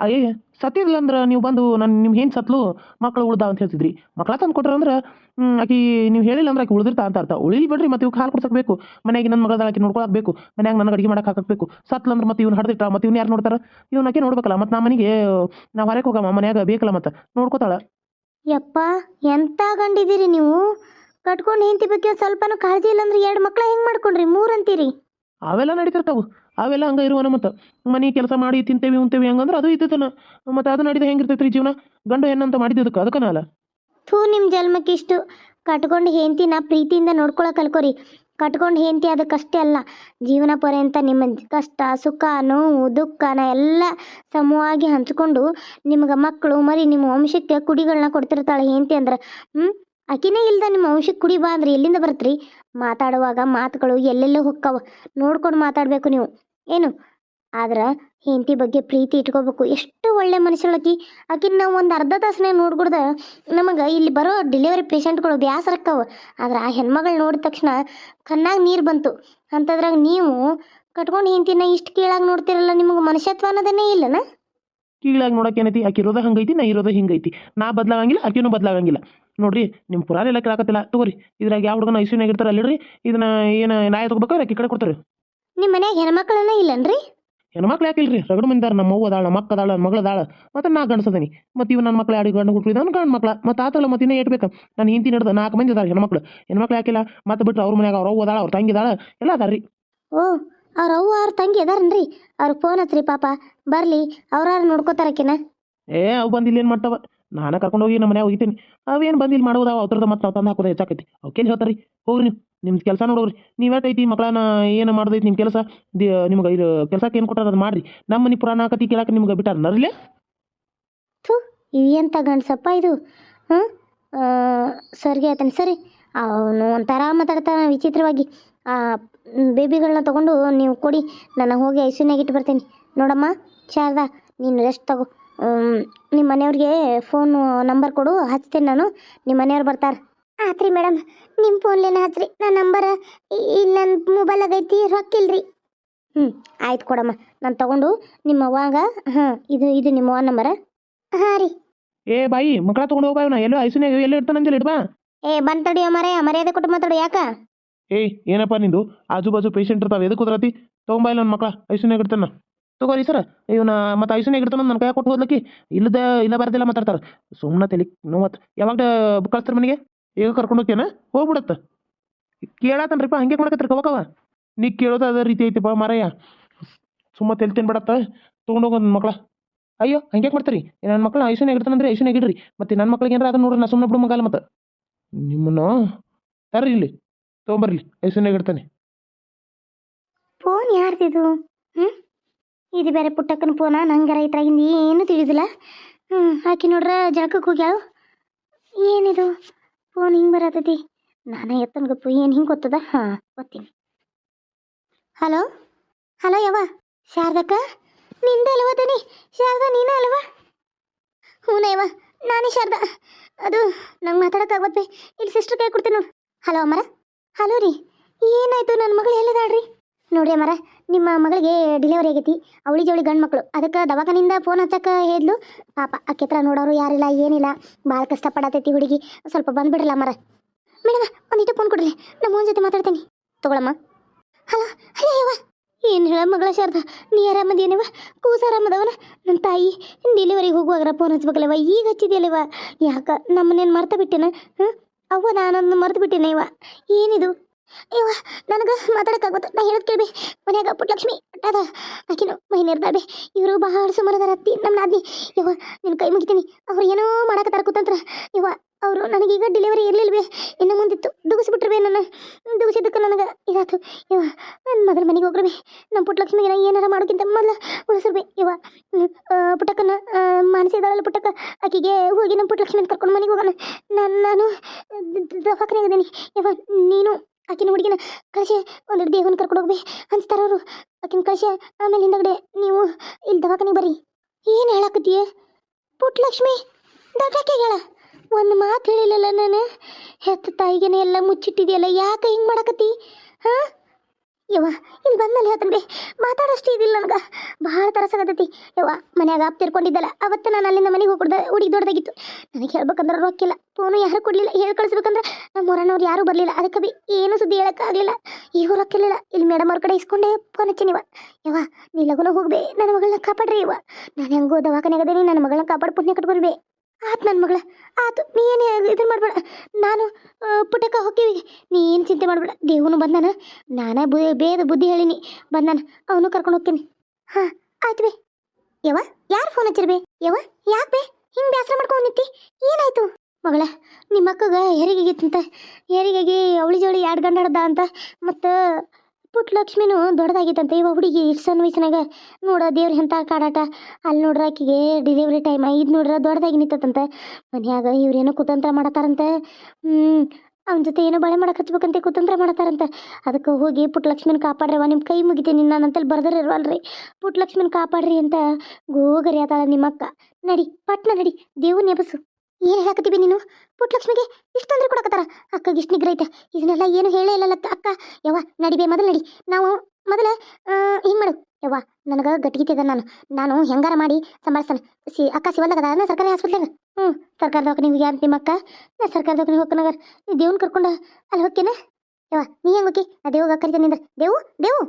ಅಯ್ಯ ಸತ್ತಿರ್ಲಿಲ್ಲ ಅಂದ್ರೆ ನೀವು ಬಂದು ನನ್ನ ನಿಮ್ಮ ಹೆಂಗೆ ಸತ್ಲು ಮಕ್ಕಳು ಉಳ್ದಾವ ಅಂತ ಹೇಳ್ತಿದ್ರಿ. ಮಕ್ಳು ತಂದು ಕೊಟ್ರ ಅಂದ್ರೆ ಹ್ಮ್, ಆಕಿ ನೀವು ಹೇಳಿಲ್ಲ ಅಂದ್ರೆ ಆಕಿ ಉಳಿದಿರ್ತಾ ಅಂತ ಅರ್ಥ. ಉಳಿಲಿ ಬಿಡ್ರಿ ಮತ್ತೆ ಇವ್ಕೆ ಹಾಲು ಕೊಡ್ಸಕ್ಬೇಕು ಮನೆಯಾಗ ನನ್ನ ಮಗಳ ಆಕಿ ನೋಡ್ಕೊಳಕ್ ಬೇಕು. ಮನ್ಯಾಗ ನನಗೆ ಅಡಿಗೆ ಮಾಡಕ್ಕೆ ಹಾಕಬೇಕು ಸತ್ಲ ಅಂದ್ರೆ ಮತ್ತೆ ಇವ್ನು ಹಡ್ದಿಟ್ಟ ಮತ್ತೆ ಇವ್ನು ಯಾರು ನೋಡ್ತಾರ? ಇವ್ನ ಆಕೆ ನೋಡ್ಬೇಕಲ್ಲ ಮತ್ತೆ ನಮ್ಮ ಮನೆಗೆ ನಾವು ಹೊರಗೆ ಹೋಗಮ್ಮ ಮನ್ಯಾಗ ಬೇಕಲ್ಲ ಮತ್ತೆ. ನೋಡ್ಕೋತಾಳ. ಯಪ್ಪ ಎಂತ ಗಂಡಿದ್ದೀರಿ ನೀವು? ಕಟ್ಕೊಂಡು ಹೆಂಡತಿ ಬಗ್ಗೆ ಸ್ವಲ್ಪನೂ ಕಾಳಜಿ ಇಲ್ಲ ಅಂದ್ರೆ ಎರಡು ಮಕ್ಳ ಹೆಂಗೆ ಮಾಡ್ಕೊಂಡ್ರಿ? ಮೂರು ಅಂತೀರಿ. ಅವೆಲ್ಲ ನಡೀತಿರ್ತಾವು. ಅವೆಲ್ಲ ಹಂಗೆ ಇರುವನ ಮತ್ತೆ. ಮನೆ ಕೆಲಸ ಮಾಡಿ ತಿಂತೇವಿ ಉಂತೇವಿ ಹಂಗಂದ್ರೆ ಅದು ಇದ್ದದನ ಮತ್ತೆ ಅದು ನಡೀದ ಹೆಂಗಿರ್ತೈತ್ರಿ ಜೀವನ? ಗಂಡು ಹೆಣ್ಣಂತ ಮಾಡಿದ್ದಕ್ಕೆ ಅದಕ್ಕನ ಅಲ್ಲ. ಥೂ ನಿಮ್ಮ ಜನ್ಮಕ್ಕೆ ಇಷ್ಟು. ಕಟ್ಕೊಂಡು ಹೆಂಡ್ತಿನ ಪ್ರೀತಿಯಿಂದ ನೋಡ್ಕೊಳ್ಳೋ ಕಲ್ಕೋರಿ ಕಟ್ಕೊಂಡು ಹೆಂಡ್ತಿ ಅದಕ್ಕಷ್ಟೇ ಅಲ್ಲ. ಜೀವನ ಪರ್ಯಂತ ನಿಮ್ಮ ಕಷ್ಟ, ಸುಖ, ನೋವು, ದುಃಖನ ಎಲ್ಲ ಸಮವಾಗಿ ಹಂಚ್ಕೊಂಡು ನಿಮ್ಗೆ ಮಕ್ಕಳು ಮರಿ, ನಿಮ್ಮ ವಂಶಕ್ಕೆ ಕುಡಿಗಳನ್ನ ಕೊಡ್ತಿರ್ತಾಳೆ ಹೆಂಡ್ತಿ ಅಂದ್ರೆ. ಹ್ಞೂ ಆಕಿನೇ ಇಲ್ದ ನಿಮ್ಮ ವಂಶಕ್ಕೆ ಕುಡಿ ಬಾ ಅಂದ್ರೆ. ಎಲ್ಲಿಂದ ಬರ್ತ್ರಿ? ಮಾತಾಡುವಾಗ ಮಾತುಗಳು ಎಲ್ಲೆಲ್ಲೋ ಹೊಕ್ಕವ. ನೋಡ್ಕೊಂಡು ಮಾತಾಡಬೇಕು ನೀವು. ಏನು? ಆದ್ರೆ ಹೆಂಡತಿ ಬಗ್ಗೆ ಪ್ರೀತಿ ಇಟ್ಕೋಬೇಕು. ಎಷ್ಟು ಒಳ್ಳೆ ಮನುಷ್ಯಳಕಿ ಆಕಿನ ನಾವು ಒಂದು ಅರ್ಧ ತಾಸನೇ ನೋಡ್ಕೊಡ್ದ ನಮಗೆ ಇಲ್ಲಿ ಬರೋ ಡೆಲಿವರಿ ಪೇಷಂಟ್ಗಳು ಬ್ಯಾಸರಕ್ಕವ. ಆದ್ರೆ ಆ ಹೆಣ್ಮಗಳು ನೋಡಿದ ತಕ್ಷಣ ಕಣ್ಣಾಗ ನೀರು ಬಂತು. ಅಂಥದ್ರಾಗ ನೀವು ಕಟ್ಕೊಂಡು ಹೆಂಡತಿನ ಇಷ್ಟು ಕೀಳಾಗಿ ನೋಡ್ತಿರಲ್ಲ ನಿಮಗೆ ಮನುಷ್ಯತ್ವ ಅನ್ನೋದನ್ನೇ ಇಲ್ಲನ? ಕೀಳಾಗಿ ನೋಡಕ್ಕೆ ಏನೈತಿ? ಆಕೆ ಇರೋದ ಹಂಗೈತಿ ನಾ ಇರೋದ ಹಿಂಗೈತಿ. ನಾ ಬದಲಾಗಂಗಿಲ್ಲ ಆಕಿನೂ ಬದಲಾಗಂಗಿಲ್ಲ. ನೋಡ್ರಿ ನಿಮ್ಮ ಪುರಾಣ ಎಲ್ಲ ಕೇಳಾಕತ್ತಿಲ್ಲ. ತಗೋರಿ ಇದ್ರಾಗ ಯಾವ ಹುಡುಗನ ಐಶ್ವರ್ಯಾಗ ಇರ್ತಾರಲ್ಲ ಅಲ್ಲಿಡ್ರಿ ಇದನ್ನ ಏನು ನಾಯ ತಗೋಬೇಕು ಆಕಿ ಕಡೆ ಕೊಡ್ತಾರೆ? ನಿಮ್ಮ ಮನ್ಯಾಗ ಹೆಣ್ಮಕ್ಳನ್ನ ಇಲ್ಲನ್ರಿ? ಹೆಣ್ಮಕ್ಳು ಯಾಕಿಲ್ರಿ ರಗಡ ಮಂದಿದಾರ ನಮ್ಮ ಅವ್ವ ಅದಾಳ ನಮ್ಮ ಅಕ್ಕ ಅದಾಳ ನನ್ನ ಮಗಳು ಅದಾಳ. ಮತ್ತೆ ನಾ ಗಂಡಸದನಿ ಮತ್ತೆ ಇವ್ ನನ್ನ ಮಕ್ಳು ಎರಡು ಗಂಡು ಹುಟ್ಟಿದ ಗಂಡು ಮಕ್ಳ. ಮತ್ತೆ ಆತಲ್ಲ ಮತ್ತೆ ಇನ್ನೂ ಏಟ್ಬೇಕು ನಾನು ಹಿಂತಿ ನಡೆದ ನಾಲ್ಕು ಮಂದಿ ಅದಾರ ಹೆಣ್ಮಕ್ಳು. ಹೆಣ್ಮಕ್ಳು ಯಾಕಿಲ್ಲ ಮತ್ತೆ ಬಿಟ್ಟು ಅವ್ರ ಮನ್ಯಾಗ ಅವ್ರ ಅವ್ವ ಅದಾಳ ಅವ್ರ ತಂಗಿ ಅದಾಳ ಎಲ್ಲ ಅದಾರ ರೀ ಓ ಅವ್ರ ಅವ್ವ ಅವ್ರ ತಂಗಿ ಅದಾರನ್ರಿ? ಅವ್ರಿಗೆ ಫೋನ್ ಹಚ್ರಿ ಪಾಪ. ಬರಲಿ ಅವ್ರಾರು ನೋಡ್ಕೋತಾರಕಿನ. ಏ ಅವು ಬಂದು ಇಲ್ಲಿ ಏನು ಮಾಡ್ತಾವ? ನಾನು ಕರ್ಕೊಂಡು ಹೋಗಿ ನಮ್ಮ ಮನ್ಯಾಗ ಹೋಗ್ತೀನಿ ಅವೇನು ಬಂದು ಇಲ್ಲಿ ಮಾಡೋದಾವ ಅವ್ರದ ಮತ್ತೆ ನಾವು ತಂದು ಹಾಕೋದು ಹೆಚ್ಚಾಕೈತಿ. ಅವ್ಕೆಲ್ಲಿ ಹೇಳ್ತಾರೀ ಹೋಗ್ರಿ ನೀವು. ನಿಮ್ದು ಕೆಲಸ ನೋಡೋರಿ ನೀವೇಟೈತಿ ಮಕ್ಕಳನ್ನ ಏನು ಮಾಡೋದೈತಿ ನಿಮ್ಮ ಕೆಲಸ? ನಿಮ್ಗೆ ಇದು ಕೆಲಸಕ್ಕೆ ಏನು ಕೊಟ್ಟಾರ ಅದು ಮಾಡ್ರಿ. ನಮ್ಮ ಮನೆ ಪುರಾಣ ಕತಿ ಕೇಳಕ್ಕೆ ನಿಮ್ಗೆ ಬಿಟ್ಟಾರ ನರ್ಲೆ ಥು ಗಣಸಪ್ಪ ಗಂಡ್ಸಪ್ಪ ಇದು? ಹಾಂ ಸರ್ಗೆ ಆತನ ಸರಿ, ಅವನು ಒಂಥರ ಮಾತಾಡ್ತಾನೆ ವಿಚಿತ್ರವಾಗಿ. ಆ ಬೇಬಿಗಳನ್ನ ತಗೊಂಡು ನೀವು ಕೊಡಿ ನಾನು ಹೋಗಿ ಐಸಿನಾಗ ಇಟ್ಟು ಬರ್ತೀನಿ. ನೋಡಮ್ಮ, ಶಾರದಾ, ನೀನು ರೆಸ್ಟ್ ತಗೋ. ನಿಮ್ಮ ಮನೆಯವ್ರಿಗೆ ಫೋನು ನಂಬರ್ ಕೊಡು, ಹಚ್ತೀನಿ ನಾನು. ನಿಮ್ಮ ಮನೆಯವ್ರು ಬರ್ತಾರೆ. ಆತ್ರಿ ಮೇಡಮ್ ನಿಮ್ಮ ಫೋನ್ಲೇನ ಹಚ್ರಿ ನನ್ನ ನಂಬರ್ ಇಲ್ಲಿ ನನ್ನ ಮೊಬೈಲ್ ಐತಿ ರೊಕ್ಕಿಲ್ರಿ. ಹ್ಞೂ ಆಯ್ತು ಕೊಡಮ್ಮ ನಾನು ತಗೊಂಡು ನಿಮ್ಮ ಅವ್ವಾಗ ಹಾಂ ಇದು ಇದು ನಿಮ್ಮ ಅವ್ವ ನಂಬರ. ಹಾಂ ರೀ. ಏ ಬಾಯಿ ಮಕ್ಕಳ ತಗೊಂಡು ಹೋಗ್ಬಾ ಇವ್ನ ಎಲ್ಲೋ ಐಸಿನಾಗ ಇರ್ತಾನೆ ಇರ್ತಾನಂಜಲ್ ಇಡ್ಬಾ ಏ ಬಂದ್ ಅಮ್ಮ ಮರೆ ಮರ್ಯಾದೆ ಕೊಟ್ಟು ಮಾತಾಡು ಯಾಕ? ಏಯ್ ಏನಪ್ಪ ನಿಂದು ಆಜು ಬಾಜು ಪೇಷಂಟ್ ಇರ್ತಾವೆ ಎದಕ್ಕೆ ಕುದ್ರತಿ ತೊಗೊಂಬಾ ಇಲ್ಲ ನನ್ನ ಮಕ್ಕಳ ಐಸಿನಾಗ ಇಡ್ತಾನ. ತಗೋರಿ ಸರ್ ಇವನ ಮತ್ತೆ ಐಸಿನಾಗ ಇಡ್ತಾನ ನನ್ನ ಕೈ ಕೊಟ್ಟು ಹೋದ್ಲಕ್ಕಿ ಇಲ್ಲದ ಇಲ್ಲ ಬರದಿಲ್ಲ ಮಾತಾಡ್ತಾರೆ. ಸುಮ್ಮನೆ ತಲೆ ನೋವತ್ತು ಯಾವಾಗ ಕಳಿಸ್ತಾರೆ ಮನೆಗೆ? ಈಗ ಕರ್ಕೊಂಡು ಹೋಗ್ತೇನೆ ಹೋಗ್ಬಿಡತ್ತ. ಕೇಳತ್ತನ್ರಿಪ್ಪ ಹಂಗೆ ಮಾಡಕತ್ರಿ ಕವಕವ. ನೀ ಕೇಳೋದು ಅದೇ ರೀತಿ ಐತಿಪ್ಪ ಮಾರಯ್ಯ ಸುಮ್ಮ ತೆಲ್ ಹೋಗೋ ನನ್ನ ಮಕ್ಳ. ಅಯ್ಯೋ ಹಂಗೆ ಮಾಡ್ತೀರಿ? ನನ್ನ ಮಕ್ಳು ಐಸಿನಾಗ ಇಡ್ತಾನಂದ್ರೆ ಐಸಿನಾಗ ಇಡ್ರಿ. ಮತ್ತೆ ನನ್ನ ಮಕ್ಳಿಗೆ ಏನಾರ ಅದನ್ನ ನೋಡ್ರಿ, ನಾ ಸುಮ್ಮನೆ ಬಿಡು ಮಗಾಲ ಮತ್ತೆ. ನಿಮ್ಮನ್ನು ತರ್ರಿ ಇಲ್ಲಿ. ತೊಗೊಂಬರ್ಲಿ ಐಸಿನಾಗ ಇಡ್ತಾನೆ. ಫೋನ್ ಯಾರ್ದಿದು? ಹ್ಞೂ ಇದು ಬೇರೆ ಪುಟ್ಟಕ್ಕನ ಫೋನ? ನಂಗೆ ರೈತರಾಗಿಂದ ಏನು ತಿಳಿದಿಲ್ಲ. ಹ್ಞೂ ಹಾಕಿ ನೋಡ್ರ ಜಳಕಕ್ಕೆ ಹೋಗ್ಯಾವ ಏನಿದು? ಫೋನ್ ಹಿಂಗೆ ಬರತೈತಿ ನಾನೇ ಎತ್ತನ ಗಪ್ಪು, ಏನು ಹಿಂಗೆ ಗೊತ್ತದ? ಹಾಂ, ಗೊತ್ತೀನಿ. ಹಲೋ? ಹಲೋ ಯವ್ವ, ಶಾರದಕ್ಕ? ನಿಂದ ಅಲ್ವ ದನಿ? ಶಾರದಾ, ನೀನ ಅಲ್ವಾ? ಯವ್ವ, ನಾನೇ ಶಾರದಾ. ಅದು, ನಂಗೆ ಮಾತಾಡೋಕ್ಕಾಗತ್ತೆ ಇಲ್ಲಿ ಸಿಸ್ಟರ್ ಕೈ ಕೊಡ್ತೀನಿ ನೋಡು. ಹಲೋ ಅಮ್ಮರ? ಹಲೋ ರೀ, ಏನಾಯ್ತು? ನನ್ನ ಮಗಳು ಎಲ್ಲಿದಾಳ್ರಿ? ನೋಡ್ರಿ ಅಮ್ಮರ, ನಿಮ್ಮ ಮಗಳಿಗೆ ಡಿಲಿವರಿ ಆಗೈತಿ. ಅವಳಿ ಜವಳಿ ಗಂಡು ಮಕ್ಕಳು ಅದಕ್ಕೆ ದವಾಖಾನಿಂದ ಫೋನ್ ಹಚ್ಚಕ್ಕೆ ಹೇಳಿದ್ಲು ಪಾಪ, ಆಕೆ ಹತ್ರ ನೋಡೋರು ಯಾರಿಲ್ಲ ಏನಿಲ್ಲ. ಭಾಳ ಕಷ್ಟಪಡತೈತಿ ಹುಡುಗಿ. ಸ್ವಲ್ಪ ಬಂದುಬಿಡ್ರಲ್ಲ ಅಮ್ಮರ. ಮೇಡಮ್, ಒಂದಿಟ್ಟು ಫೋನ್ ಕೊಡ್ರಿ. ನಮ್ಮ ಓನ್ ಜೊತೆ ಮಾತಾಡ್ತೀನಿ. ತಗೊಳಮ್ಮ. ಹಲೋ ಹಲೋ ಯವ್ವ ಏನು ಹೇಳ ಮಗಳ ಶಾರದ? ನೀ ಆರಾಮದೇನವ ಕೂಸ ಆರಾಮದವನ? ನನ್ನ ತಾಯಿ ಡೆಲಿವರಿಗೆ ಹೋಗುವಾಗ ಫೋನ್ ಹಚ್ಬೇಕಲ್ಲವ ಈಗ ಹಚ್ಚಿದೆಯಲ್ಲವ ಯಾಕ, ನಮ್ಮನ್ನೇನು ಮರ್ತ ಬಿಟ್ಟೆನ? ಹಾಂ ಅವ್ವ, ನಾನೊಂದು ಮರ್ತು ಬಿಟ್ಟೆನ ಇವ ಏನಿದು? ಇವ ನನಗೆ ಮಾತಾಡೋಕ್ಕಾಗುತ್ತೆ? ನಾ ಹೇಳೋದು ಕೇಳ್ಬಿ. ಮನ್ಯಾಗ ಪುಟ್ಟಲಕ್ಷ್ಮಿ ಅದ ಆಕಿನು ಮಹಿನೇರ್ದಾಳೆ ಇವರು ಬಹಳ ಸುಮಾರದಾರ ಅತ್ತಿ ನಮ್ಮ ನಾದ್ನಿ. ಯವ ನಿನ್ನ ಕೈ ಮುಗಿತೀನಿ. ಅವ್ರು ಏನೋ ಮಾಡಕತ್ತಾರ ಕೂತಂತ್ರ. ಯವ ಅವರು ನನಗೀಗ ಡೆಲಿವರಿ ಇರಲಿಲ್ವೇ? ಇನ್ನು ಮುಂದಿತ್ತು. ದುಗಿಸ್ಬಿಟ್ರವೇ ನನ್ನ. ದುಗಿಸಿದ್ದಕ್ಕೆ ನನಗೆ ಇದಾತು ಇವ ನನ್ನ ಮಗಳ ಮನೆಗೆ ಹೋಗ್ರಬೇ ನಮ್ಮ ಪುಟ್ಟಲಕ್ಷ್ಮಿಗೆ ನಾ ಏನಾರ ಮಾಡೋಕ್ಕಿಂತ ಮೊದಲು ಇವ ಹ್ಮ್, ಪುಟಕನ ಪುಟ್ಟಕ್ಕನ ಮಾನಸಿ ಇದ್ದಾಳಲ್ಲ ಪುಟ್ಟಕ್ಕ. ಆಕಿಗೆ ಹೋಗಿ ನಮ್ಮ ಪುಟ್ಟಲಕ್ಷ್ಮಿ ಕರ್ಕೊಂಡು ಮನೆಗೆ ಹೋಗೋಣ. ನಾನು ನಾನು ದವಾಖಾನೆ ಇದ್ದೀನಿ. ಇವ ನೀನು ಆಕಿನ ಹುಡುಗಿನ ಕಳಿಸಿ ಒಂದು ದೇವನ ಕರ್ಕೊಂಡು ಹೋಗ್ಬಿ ಅನ್ಸ್ತಾರ ಅವರು. ಆಕಿನ ಕಳಿಸಿ ಆಮೇಲೆ ಹಿಂದಗಡೆ ನೀವು ಇಲ್ಲಿ ದವಾಖಾನೆ ಬರ್ರಿ. ಏನು ಹೇಳಾಕತ್ತೀಯ ಪುಟ್ಟಲಕ್ಷ್ಮಿ ದೊಡ್ಡಕ್ಕೆ ಹೇಳ. ಒಂದು ಮಾತು ಹೇಳಿಲ್ಲಲ್ಲ ನಾನು? ಹೆತ್ತ ತಾಯಿಗೆನೆ ಎಲ್ಲ ಮುಚ್ಚಿಟ್ಟಿದೆಯಲ್ಲ, ಯಾಕೆ ಹಿಂಗೆ ಮಾಡಕತ್ತಿ? ಹಾಂ? ಯವ್ವ, ಇಲ್ಲಿ ಬಂದ್ಮೇಲೆ ಹೇಳ್ತಾನೆ ಮಾತಾಡೋಷ್ಟು ಇದಿಲ್ಲ ನನಗೆ. ಭಾಳ ತರಸಾಗತೈತಿ. ಯವ್ವ, ಮನ್ಯಾಗ ಆಪ್ ತಿರ್ಕೊಂಡಿದ್ದಲ್ಲ, ಅವತ್ತು ನಾನು ಅಲ್ಲಿಂದ ಮನೆಗೆ ಹೋಗ್ಬಿಡ್ದೆ, ಹುಡುಗಿ ದೊಡ್ಡದಾಗಿತ್ತು. ನನಗೆ ಹೇಳ್ಬೇಕಂದ್ರೆ ರೊಕ್ಕಿಲ್ಲ. ಫೋನು ಯಾರು ಕೊಡಲಿಲ್ಲ, ಹೇಳಿ ಕಳಿಸ್ಬೇಕಂದ್ರೆ ನಮ್ಮ ಊರನವ್ರು ಯಾರೂ ಬರಲಿಲ್ಲ. ಅದಕ್ಕೆ ಬಿ ಏನು ಸುದ್ದಿ ಹೇಳೋಕ್ಕಾಗಲಿಲ್ಲ. ಈಗ ರೊಕ್ಕಿಲ್ಲ ಇಲ್ಲಿ ಮೇಡಮ್ ಅವ್ರ ಕಡೆ ಇಸ್ಕೊಂಡೆ ಫೋನ್ ಹಚ್ಚಿನಿವ ಯವ್ವ. ನೀ ಲಗುನ ಹೋಗ್ಬೇ, ನನ್ನ ಮಗಳನ್ನ ಕಾಪಾಡ್ರಿ ಇವ ನಾನು ಹೆಂಗೋ ದವಾಖಾನೆ ಅದೀನಿ, ನನ್ನ ಮಗಳನ್ನ ಕಾಪಾಡಿ ಪುಣ್ಯ ಕಟ್ಕೊಳ್ಬೇ. ಆತು ನನ್ನ ಮಗಳ. ಆತು, ನೀ ಏನು ಇದನ್ನ ಮಾಡಬೇಡ. ನಾನು ಪುಟಕ ಪುಟ್ಟಕ್ಕ ನೀನು ನೀ ಏನು ಚಿಂತೆ ಮಾಡಬೇಡ. ದೇವನು ಬಂದಾನ. ನಾನೇ ಬು, ಬೇದ ಬುದ್ಧಿ ಹೇಳಿನಿ. ಬಂದಾನ. ಅವನು ಕರ್ಕೊಂಡು ಹೋಗ್ತೀನಿ. ಹಾಂ, ಆಯ್ತು ಬೇ. ಯವ ಯಾರು ಫೋನ್ ಹಚ್ಚಿರ್ಬೇ ಯವ ಯಾಕೆ ಬೇ? ಹಿಂಗೆ ಬೇಸರ ಮಾಡ್ಕೊಂಡು ನಿಂತಿ. ಏನಾಯ್ತು? ಮಗಳ ನಿಮ್ಮ ಹೆರಿಗೆ ಹೆರಿಗೆಗಿತ್ತಂತ. ಹೆರಿಗೆಗೆ ಅವಳಿ ಜವಳಿ ಎರಡು ಹಿಡ್ದ ಅಂತ. ಮತ್ತು ಪುಟ್ಟಲಕ್ಷ್ಮಿನೂ ದೊಡ್ಡದಾಗಿತ್ತಂತೆ ಇವ ಹುಡುಗಿ ಇಷ್ಟು ಸಣ್ಣ ವಯಸ್ಸಿನಾಗ ನೋಡ ದೇವ್ರ ಎಂಥ ಕಾಡಾಟ. ಅಲ್ಲಿ ನೋಡ್ರ ಆಕಿಗೆ ಡೆಲಿವರಿ ಟೈಮ್ ಇದು ನೋಡ್ರ ದೊಡ್ಡದಾಗಿ ನಿಂತತಂತೆ ಮನ್ಯಾಗ ಇವ್ರೇನೋ ಕುತಂತ್ರ ಮಾಡತ್ತಾರಂತೆ. ಹ್ಞೂ ಅವನ ಜೊತೆ ಏನೋ ಬಳೆ ಮಾಡಕ್ಕೆ ಹಚ್ಬೇಕಂತೆ, ಕುತಂತ್ರ ಮಾಡತ್ತಾರಂತೆ. ಅದಕ್ಕೆ ಹೋಗಿ ಪುಟ್ಟಲಕ್ಷ್ಮಿನ ಕಾಪಾಡ್ರವ ನಿಮ್ಮ ಕೈ ಮುಗಿತೀನಿ ನಾನಂತಲ್ಲಿ ಬರ್ದಿರಲ್ವಲ್ರಿ ಪುಟ್ಟಲಕ್ಷ್ಮಿನ ಕಾಪಾಡ್ರಿ ಅಂತ ಗೋಗರಿ ಆತಾಳ ನಿಮ್ಮಕ್ಕ. ನಡಿ, ಪಟ್ನ ನಡಿ ದೇವ್ ನೆಬಸು ಏನು ಹೇಳಕತ್ತೀವಿ ನೀನು? ಪುಟ್ಟಲಕ್ಷ್ಮಿಗೆ ಇಷ್ಟಂದ್ರೆ ಕೊಡಕತ್ತಾರ. ಅಕ್ಕಗೆ ಇಷ್ಟು ನಿಗ್ರ ಐತೆ. ಇದನ್ನೆಲ್ಲ ಏನು ಹೇಳೇ ಇಲ್ಲ ಅಕ್ಕ. ಯವ್ವ ನಡಿಬೇ ಮೊದಲು ನಡಿ. ನಾವು ಮೊದಲ ಹಿಂಗೆ ಮಾಡು. ಯವ್ವ ನನಗೆ ಗಟ್ಟಿಗಿತ್ತಿದ ನಾನು. ನಾನು ಹೆಂಗಾರ ಮಾಡಿ ಸಂಭಾಳಿಸ್ತಾನೆ. ಸಿ ಅಕ್ಕ ಶಿವಲ್ದಾಗ ಸರ್ಕಾರಿ ಹಾಸ್ಪಿಟ್ಲಾಗ ಹ್ಞೂ ಸರ್ಕಾರದ ಹೋಗಿ ನಿಮ್ಗೆ ಅಂತ ನಿಮ್ಮ ಅಕ್ಕ? ನಾ ಸರ್ಕಾರದ ಹೋಗಿ ನೀವು ಹೋಗ್ಕನಾಗ ನೀವು ದೇವ್ನ ಕರ್ಕೊಂಡು ಅಲ್ಲಿ ಹೋಗ್ತೇನೆ ಯವ್ವ ನೀ ಹೆಂಗ್ ಹೋಗಿ ನಾ ದೇವ್ ಕರಿತೇನೆ ನಿಂದ್ರ. ದೇವು ದೇವು.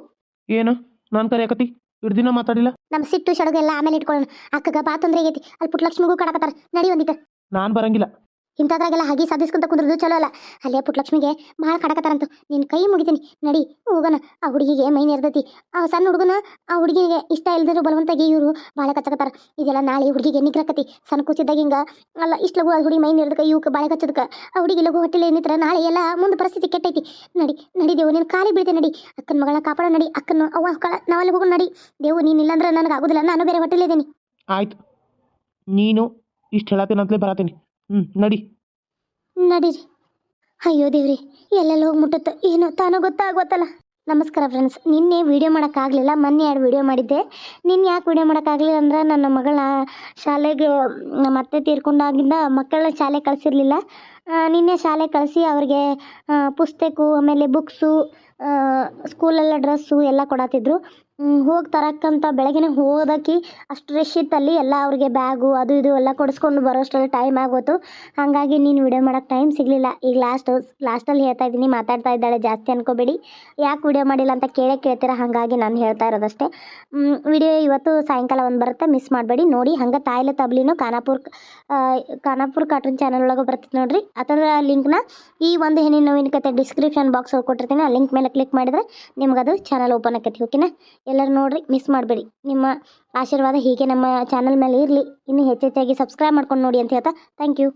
ಏನು? ನಾನು ಕರೆಯಕತ್ತಿ ಇಡ್ ದಿನ ಮಾತಾಡಿಲ್ಲ? ನಮ್ಮ ಸಿಟ್ಟು ಶಡಗು ಎಲ್ಲ ಆಮೇಲೆ ಇಟ್ಕೊಳ್ಳೋಣ. ಅಕ್ಕಗ ಬಾ ತೊಂದ್ರೆ ಆಗೈತಿ. ಅಲ್ಲಿ ಪುಟ್ಟಲಕ್ಷ್ಮಿಗೂ ಕಡಕತ್ತಾರ ನಡಿ ಒಂದಿಟ್ಟು. ನಾನು ಬರಂಗಿಲ್ಲ. ಇಂಥದ್ರಾಗೆಲ್ಲ ಹಾಗೆ ಸಾಧಿಸ್ಕೊಂತ ಕುಂದ್ರದು ಚಲೋ ಅಲ್ಲ. ಅಲ್ಲೇ ಪುಟ್ಟಲಕ್ಷ್ಮಿಗೆ ಭಾಳ ಕಡಕತ್ತಾರಂತ ನಿನ್ನ ಕೈ ಮುಗಿತೀನಿ. ನಡಿ ಹೋಗೋಣ. ಆ ಹುಡುಗಿಗೆ ಮೈ ನೆರ್ದತಿ. ಆ ಸಣ್ಣ ಹುಡುಗನ ಆ ಹುಡುಗಿಗೆ ಇಷ್ಟ ಇಲ್ದಿರೋ ಬಲವಂತಾಗಿ ಇವರು ಬಾಳ ಕಚ್ಚಕತ್ತಾರ. ಇದೆಲ್ಲ ನಾಳೆ ಹುಡುಗಿಗೆ ನಿಗ್ರಕತಿ. ಸಣ್ಣ ಕೂಸಿದ್ದಾಗ ಹಿಂಗ ಅಲ್ಲ ಇಷ್ಟ ಲಗು ಆ ಹುಡುಗಿ ಮೈ ನೆರ್ದಕ ಇವಕ್ಕೆ ಬಾಳೆ ಕಚ್ಚದಕ್ಕೆ ಆ ಹುಡುಗಿ ಲಗು ಹೊಟ್ಟೆಲಿ ಏನಿತ್ರ ನಾಳೆ ಎಲ್ಲ ಮುಂದೆ ಪರಿಸ್ಥಿತಿ ಕೆಟ್ಟೈತಿ. ನಡಿ ನಡಿ ದೇವು ನಿನ್ನ ಕಾಲಿ ಬೀಳ್ತೆ ನಡಿ. ಅಕ್ಕನ ಮಗಳ ಕಾಪಾಡ ನಡಿ. ಅಕ್ಕನ ಅವ್ವ ಕಳ ನಾವಲ್ಲಿ ಹೋಗೋಣ ನಡಿ. ದೇವು ನೀನು ಇಲ್ಲಾಂದ್ರೆ ನನಗೆ ಆಗೋದಿಲ್ಲ. ನಾನು ಬೇರೆ ಹೊಟ್ಟೆಲಿದ್ದೀನಿ ಆಯ್ತು. ನೀನು ಇಷ್ಟು ಹೇಳತ್ತೀನಂತಲೇ ಬರತ್ತೀನಿ ಹ್ಞೂ ನಡಿ. ನಡೀರಿ. ಅಯ್ಯೋ ದೇವ್ರಿ, ಎಲ್ಲೆಲ್ಲ ಹೋಗಿ ಮುಟ್ಟುತ್ತೋ ಏನೋ ತಾನೋ ಗೊತ್ತಾಗೋತ್ತಲ್ಲ ನಮಸ್ಕಾರ ಫ್ರೆಂಡ್ಸ್ ನಿನ್ನೆ ವೀಡಿಯೋ ಮಾಡೋಕ್ಕಾಗಲಿಲ್ಲ, ಮೊನ್ನೆ ಎರಡು ವೀಡಿಯೋ ಮಾಡಿದ್ದೆ. ನಿನ್ನೆ ಯಾಕೆ ವೀಡಿಯೋ ಮಾಡೋಕ್ಕಾಗಲಿಲ್ಲ ಅಂದ್ರೆ, ನನ್ನ ಮಗಳ ಶಾಲೆಗೆ, ನಮ್ಮ ಅತ್ತೆ ತೀರ್ಕೊಂಡಾಗಿಂದ ಮಕ್ಕಳನ್ನ ಶಾಲೆ ಕಳಿಸಿರ್ಲಿಲ್ಲ. ನಿನ್ನೆ ಶಾಲೆ ಕಳಿಸಿ ಅವ್ರಿಗೆ ಪುಸ್ತಕ, ಆಮೇಲೆ ಬುಕ್ಸು ಸ್ಕೂಲೆಲ್ಲ ಡ್ರೆಸ್ಸು ಎಲ್ಲ ಕೊಡತ್ತಿದ್ರು ಹೋಗಿ ತರಕ್ಕಂತ ಬೆಳಗ್ಗೆ ಹೋದಕ್ಕೆ ಅಷ್ಟು ರಶ್ ಇತ್ತಲ್ಲಿ ಎಲ್ಲ ಅವ್ರಿಗೆ ಬ್ಯಾಗು ಅದು ಇದು ಎಲ್ಲ ಕೊಡಿಸ್ಕೊಂಡು ಬರೋಷ್ಟರಲ್ಲಿ ಟೈಮ್ ಆಗೋತು. ಹಾಗಾಗಿ ನೀನು ವಿಡಿಯೋ ಮಾಡೋಕ್ಕೆ ಟೈಮ್ ಸಿಗಲಿಲ್ಲ. ಈಗ ಲಾಸ್ಟ್ ಲಾಸ್ಟಲ್ಲಿ ಹೇಳ್ತಾ ಇದ್ದೀನಿ, ಮಾತಾಡ್ತಾ ಇದ್ದಾಳೆ, ಜಾಸ್ತಿ ಅನ್ಕೋಬೇಡಿ. ಯಾಕೆ ವಿಡಿಯೋ ಮಾಡಿಲ್ಲ ಅಂತ ಕೇಳೇ ಕೇಳ್ತೀರಾ? ಹಾಗಾಗಿ ನಾನು ಹೇಳ್ತಾ ಇರೋದಷ್ಟೇ. ವಿಡಿಯೋ ಇವತ್ತು ಸಾಯಂಕಾಲ ಒಂದು ಬರುತ್ತೆ ಮಿಸ್ ಮಾಡಬೇಡಿ. ನೋಡಿ, ಹಂಗೆ ತಾಯಿಲೆ ತಬ್ಲಿನೂ ಖಾನಾಪುರ್ ಖಾನಾಪುರ್ ಕಾರ್ಟೂನ್ ಚಾನಲ್ ಒಳಗೆ ಬರ್ತೈತೆ ನೋಡಿರಿ. ಅದರ ಲಿಂಕ್ನ ಈ ಒಂದು ಹೆಣ್ಣಿನ ನೋವಿನ ಕತೆ ಡಿಸ್ಕ್ರಿಪ್ಷನ್ ಬಾಕ್ಸ್ ಕೊಟ್ಟಿರ್ತೀನಿ. ಆ ಲಿಂಕ್ ಮೇಲೆ ಕ್ಲಿಕ್ ಮಾಡಿದ್ರೆ ನಿಮ್ಗದು ಚಾನಲ್ ಓಪನ್ ಆಕೈತಿ ಓಕೆನಾ ಎಲ್ಲರೂ ನೋಡಿರಿ ಮಿಸ್ ಮಾಡಬೇಡಿ. ನಿಮ್ಮ ಆಶೀರ್ವಾದ ಹೀಗೆ ನಮ್ಮ ಚಾನಲ್ ಮೇಲೆ ಇರಲಿ. ಇನ್ನೂ ಹೆಚ್ಚೆಚ್ಚಾಗಿ ಸಬ್ಸ್ಕ್ರೈಬ್ ಮಾಡ್ಕೊಂಡು ನೋಡಿ ಅಂತ ಹೇಳ್ತಾ ಥ್ಯಾಂಕ್ ಯು